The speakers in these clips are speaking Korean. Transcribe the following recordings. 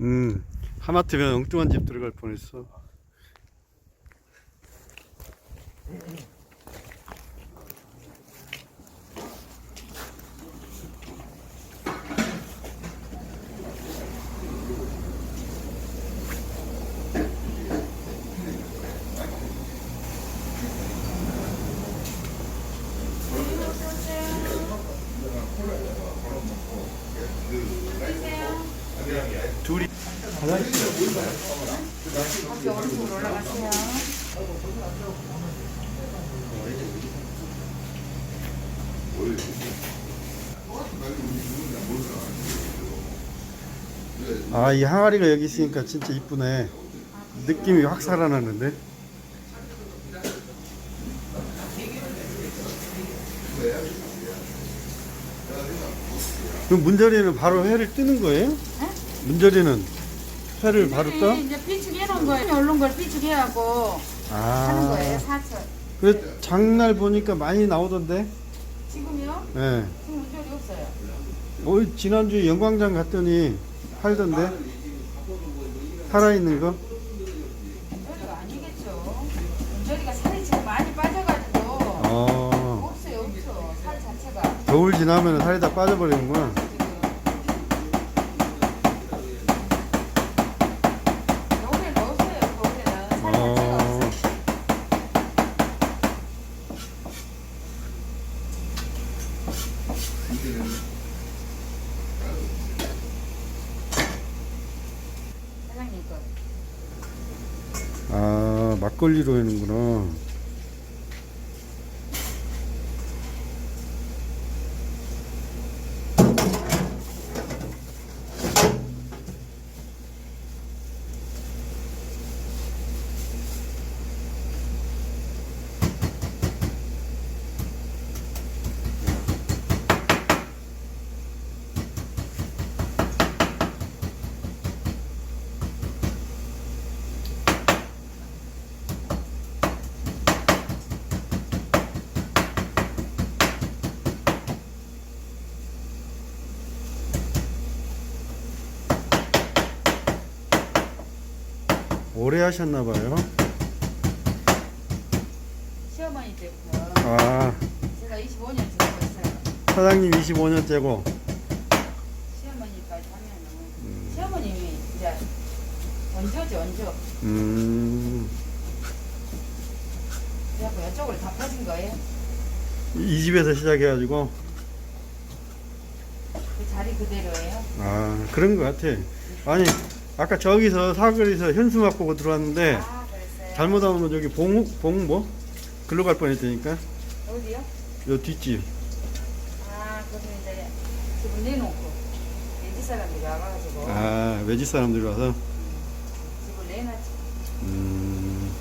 음, 하마터면 엉뚱한 집 들어갈 뻔했어. 둘이 오른쪽으로 올라가세요. 아, 이 항아리가 여기 있으니까 진짜 이쁘네. 느낌이 확 살아나는데. 그럼 문자리는 바로 회를 뜨는 거예요? 문자리는 회를? 네, 이제 삐죽 해놓은 거예요. 얼른 걸 삐죽해하고 하는 거예요. 아, 사철. 그래 장날 보니까 많이 나오던데. 지금요? 예. 지금 문제이 없어요. 어, 지난주에 영광장 갔더니 팔던데. 살아있는 거? 문제리가 아니겠죠. 문제리가 살이 지금 많이 빠져가지고 어, 없어요, 없어. 살 자체가 겨울 지나면 살이 다 빠져버리는구나. 지금. 겨울에는 없어요. 겨울에는 살 자체가 어, 없어요. 사장님 거. 아, 막걸리로 하는구나. 오래 하셨나봐요. 시어머니 때부터 아, 제가 25년 지내고 있어요. 사장님 25년째고. 시어머니까지 하면은 시어머님이 이제 원조지 원조. 음, 그래갖고 이쪽으로 다 퍼진 거예요. 이 집에서 시작해가지고. 그 자리 그대로예요. 아, 그런 것 같아. 아니, 아까 저기서 사거리에서 현수 맛보고 들어왔는데, 아 그랬어요. 잘못하면 저기 봉, 봉 뭐? 글로 갈 뻔했다니까? 어디요? 요 뒷집. 아 거기 이제 집을 내놓고 내지 사람들이 와가지고 아, 외지 사람들이 와서. 집을 내놨지. 음,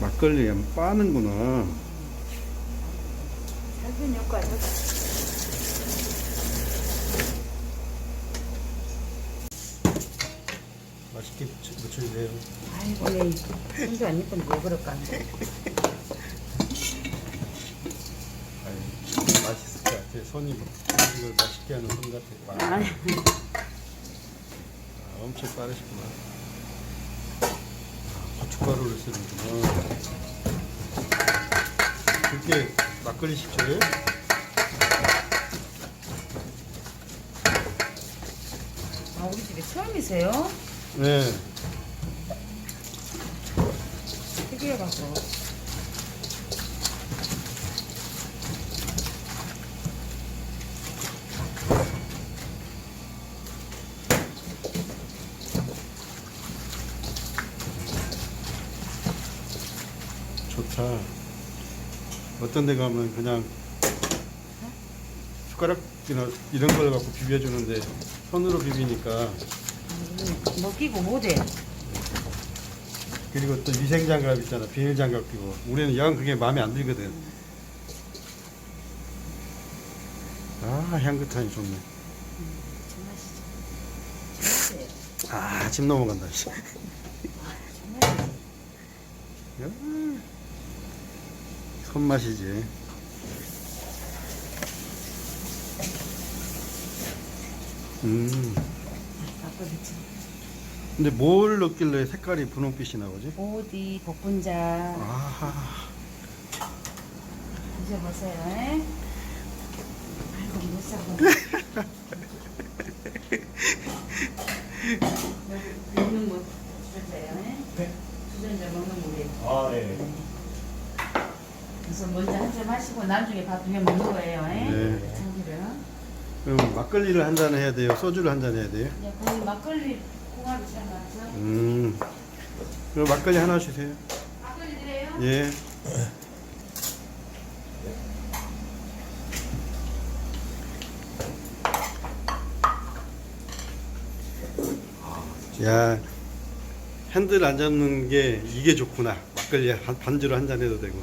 막걸리 빠는구나. 살균 효과 저거. 맛있게 무쳐주세요. 아이고 왜 손도 안 예쁜데 왜 그럴까? 아니, 맛있을 것 같아. 손이 뭐 이걸 맛있게 하는 손 같아. 와, 아, 아, 엄청 빠르시구나. 아, 고춧가루를 쓰는구나. 그게 막걸리 식초예요? 아 우리 집에 처음이세요? 네. 특이해갖고. 좋다. 어떤 데 가면 그냥 숟가락이나 이런 걸 갖고 비벼주는데 손으로 비비니까 음, 먹기고 못해. 그리고 또 위생 장갑 있잖아 비닐 장갑 끼고 우리는 영 그게 마음에 안 들거든 아 향긋하니 좋네. 아침 넘어간다 씨. 손맛이지 음. 막걸리죠. 근데 뭘 넣길래 색깔이 분홍빛이 나오지? 오디 복분자 아, 드셔보세요. 에? 아이고 못 사고. 먹는 물 주세요. 에? 주전자 먹는 물이. 아, 네. 그래서 먼저 한 잔 마시고 나중에 밥 비벼 먹는 거예요. 에? 네. 참기름. 그럼 막걸리를 한 잔 해야 돼요? 소주를 한 잔 해야 돼요? 이제 거의 막걸리 공화를 시작하죠. 음. 그럼 막걸리 하나 주세요. 막걸리 드려요? 예. 야, 핸들 안 잡는 게 이게 좋구나. 막걸리 한- 반주로 한 잔 해도 되고.